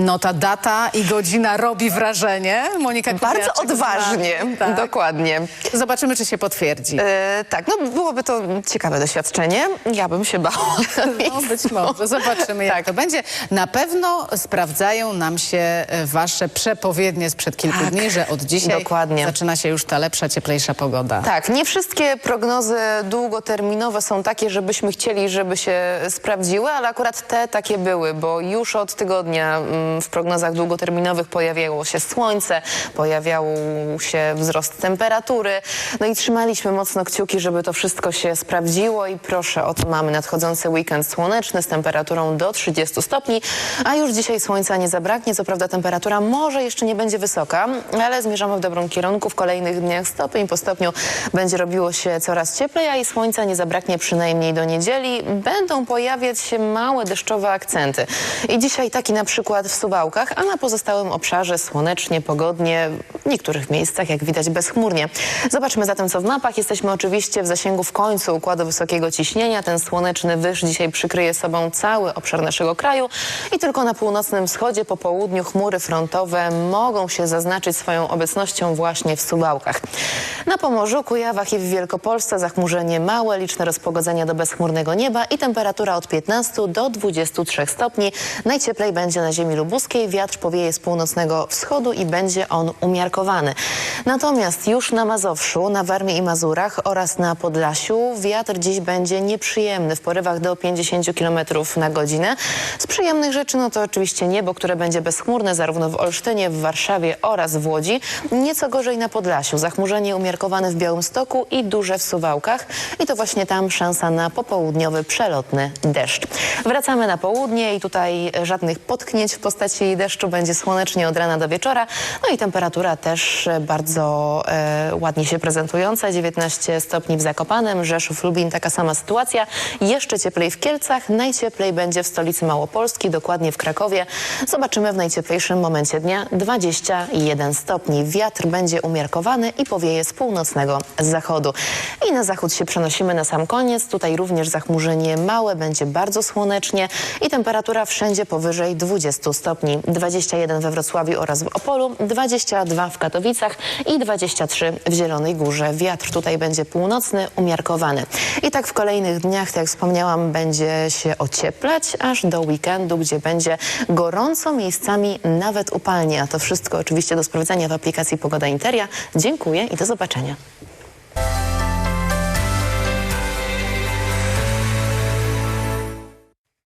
No ta data i godzina robi wrażenie. Monika Bardzo odważnie. Tak. dokładnie. Zobaczymy, czy się potwierdzi. E, tak, no byłoby to ciekawe doświadczenie. Ja bym się bała. No być może, zobaczymy jak Tak. to będzie. Na pewno sprawdzają nam się e, wasze przepowiednie sprzed kilku Tak, dni, że od dzisiaj dokładnie. zaczyna się już ta lepsza, cieplejsza pogoda. Tak, nie wszystkie prognozy długoterminowe są takie, żebyśmy chcieli, żeby się sprawdziły, ale akurat te takie były, bo już od tygodnia mm, w prognozach długoterminowych pojawiało się słońce, pojawiał się wzrost temperatury, no i trzymaliśmy mocno kciuki, żeby to wszystko się sprawdziło i proszę, oto mamy nadchodzący weekend słoneczny z temperaturą do 30 stopni, a już dzisiaj słońca nie zabraknie, co prawda temperatura może jeszcze nie będzie wysoka, ale zmierzamy w dobrym kierunku. W kolejnych dniach stopień po stopniu będzie robiło się coraz cieplej, a i słońca nie zabraknie przynajmniej do niedzieli. Będą pojawiać się małe deszczowe akcenty. I dzisiaj taki na przykład w Suwałkach, a na pozostałym obszarze słonecznie, pogodnie, w niektórych miejscach jak widać bezchmurnie. Zobaczmy zatem co w mapach. Jesteśmy oczywiście w zasięgu w końcu układu wysokiego ciśnienia. Ten słoneczny wyż dzisiaj przykryje sobą cały obszar naszego kraju i tylko na północnym wschodzie po południu chmury frontowe mogą się zaznaczyć swoją obecnością właśnie w Suwałkach. Na Pomorzu, Kujawach i w Wielkopolsce zachmurzenie małe, liczne rozpogodzenia do bezchmurnego nieba i temperatura od 15 do 23 stopni. Najcieplej będzie na ziemi lubuskiej, wiatr powieje z północnego wschodu i będzie on umiarkowany. Natomiast już na Mazowszu, na Warmii i Mazurach oraz na Podlasiu wiatr dziś będzie nieprzyjemny w porywach do 50 km na godzinę. Z przyjemnych rzeczy no to oczywiście niebo, które będzie bezchmurne zarówno w Olsztynie, w Warszawie oraz w Łodzi. Nieco gorzej na Podlasiu. Zachmurzenie umiarkowane w Białymstoku i duże w Suwałkach. I to właśnie tam szansa na popołudniowy przelotny deszcz. Wracamy na południe i tutaj żadnych potknięć w deszczu. Będzie słonecznie od rana do wieczora. No i temperatura też e, bardzo e, ładnie się prezentująca. 19 stopni w Zakopanem, Rzeszów, Lubin, taka sama sytuacja. Jeszcze cieplej w Kielcach, najcieplej będzie w stolicy Małopolski, dokładnie w Krakowie. Zobaczymy w najcieplejszym momencie dnia 21 stopni. Wiatr będzie umiarkowany i powieje z północnego zachodu. I na zachód się przenosimy na sam koniec. Tutaj również zachmurzenie małe, będzie bardzo słonecznie i temperatura wszędzie powyżej 20 stopni. 21 we Wrocławiu oraz w Opolu, 22 w Katowicach i 23 w Zielonej Górze. Wiatr tutaj będzie północny, umiarkowany. I tak w kolejnych dniach, tak jak wspomniałam, będzie się ocieplać aż do weekendu, gdzie będzie gorąco, miejscami nawet upalnie. A to wszystko oczywiście do sprawdzenia w aplikacji Pogoda Interia. Dziękuję i do zobaczenia.